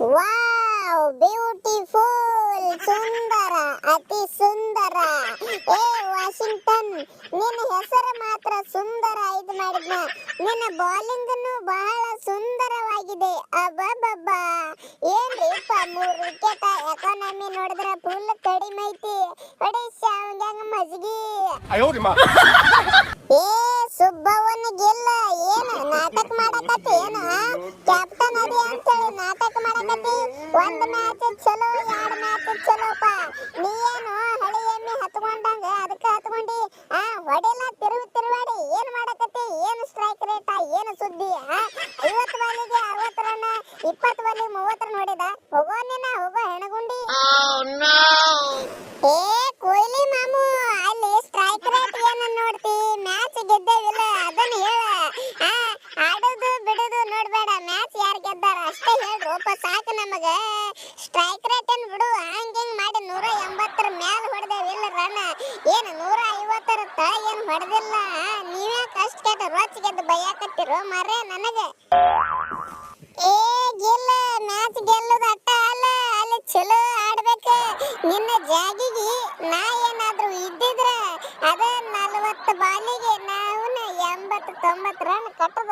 Wow beautiful ಸುಂದರ ಅತಿ ಸುಂದರ. ಏ Washington ನಿನ್ನ ಹೆಸರು ಮಾತ್ರ ಸುಂದರ ಇದು ಮಾಡಿದ್ನ. ನಿನ್ನ ಬೌಲಿಂಗ್ನು ಬಹಳ ಸುಂದರವಾಗಿದೆ. ಅಬ್ಬಬ್ಬ ಏನ್ರಿಪ್ಪ ಮೂರು ವಿಕೆಟ್ ಎಕಾನಮಿ ನೋಡಿದ್ರೆ ಫುಲ್ ಕಡಿಮೆ ಐತಿ. ಹೊಡಿ ಶಾವಂಗ್ಯಾಂಗ ಮಜ್ಗಿ. ಏ ಸುಬ್ಬವನಿಗಿಲ್ಲ ಏನು ನಾಟಕ ಮಾಡಕತ್ತೆ ಏನು? ಒಂದ್ ಮ್ಯಾಚ್ ಚಲೋ ಎರಡ್ ಮ್ಯಾಚ್ ಚಲೋಪ್ಪ ನೀ ಏನು ಹಳಿ ಎಮ್ಮಿ ಹತ್ಕೊಂಡಂಗ ಅದಕ್ಕ ಹತ್ಕೊಂಡಿ? ಆ ಹೊಡೆಲ್ಲ ತಿರುವಿ ತಿರುವಾಡಿ ಏನ್ ಮಾಡಕತ್ತಿ? ಏನ್ ಸ್ಟ್ರೈಕ್ ರೇಟ್ ಏನು ಸುದ್ದಿ? ಆ ಐವತ್ತು ಬಾಲಿಗೆ ಅರವತ್ತು ರನ್ ಇಪ್ಪತ್ತು ಬಾಲಿಗೆ ಮೂವತ್ತು ರನ್ ಹೊಡೆದ? ಹೋಗೋ ನಿನ್ನ ಹೋಗೋ ಹೆಣಗುಂಡಿ. ಏ ಕೊಹ್ಲಿ ಮಾಮು ಅಲ್ಲಿ ಸ್ಟ್ರೈಕ್ ರೇಟ್ ಏನ ನೋಡ್ತಿ? ಮ್ಯಾಚ್ ಗೆದ್ದೇವಿಲ್ಲ ಅದನ್ನ ನಮಗ ಸ್ಟ್ರೈಕ್ ರೇಟ್ ಏನು ಬಿಡು, ಹಂಗ ಮಾಡಿ ನೂರ ಎಂಬತ್ತರ ಮ್ಯಾಲ ಹೊಡೆದೇವಿಲ್ಲ ರನ್ ಏನು ನೂರ ಐವತ್ತರ ತಳ ಏನ್ ಹೊಡೆದಿಲ್ಲ. ನೀವೇ ಕಷ್ಟ ಕೆಟ್ಟ ರೋಚ್ ಗೆದ್ದು ಬೈಯಾಕತ್ತಿರೋ ಮರೇ ನನಗೆ. ಏ ಗೆಲ್ಲ, ಮ್ಯಾಚ್ ಗೆಲ್ಲದ ಅಟ್ಟ ಅಲ್ಲ, ಅಲ್ಲಿ ಚಲೋ ಆಡ್ಬೇಕು. ನಿನ್ನ ಜಾಗಿಗೆ ನಾ ಏನಾದ್ರೂ ಇದ್ದಿದ್ರ ಅದ ನಲವತ್ತು ಬಾಲಿಗೆ ನಾವು ಎಂಬತ್ತು ತೊಂಬತ್ತು ರನ್ ಕಟ್ಟದ.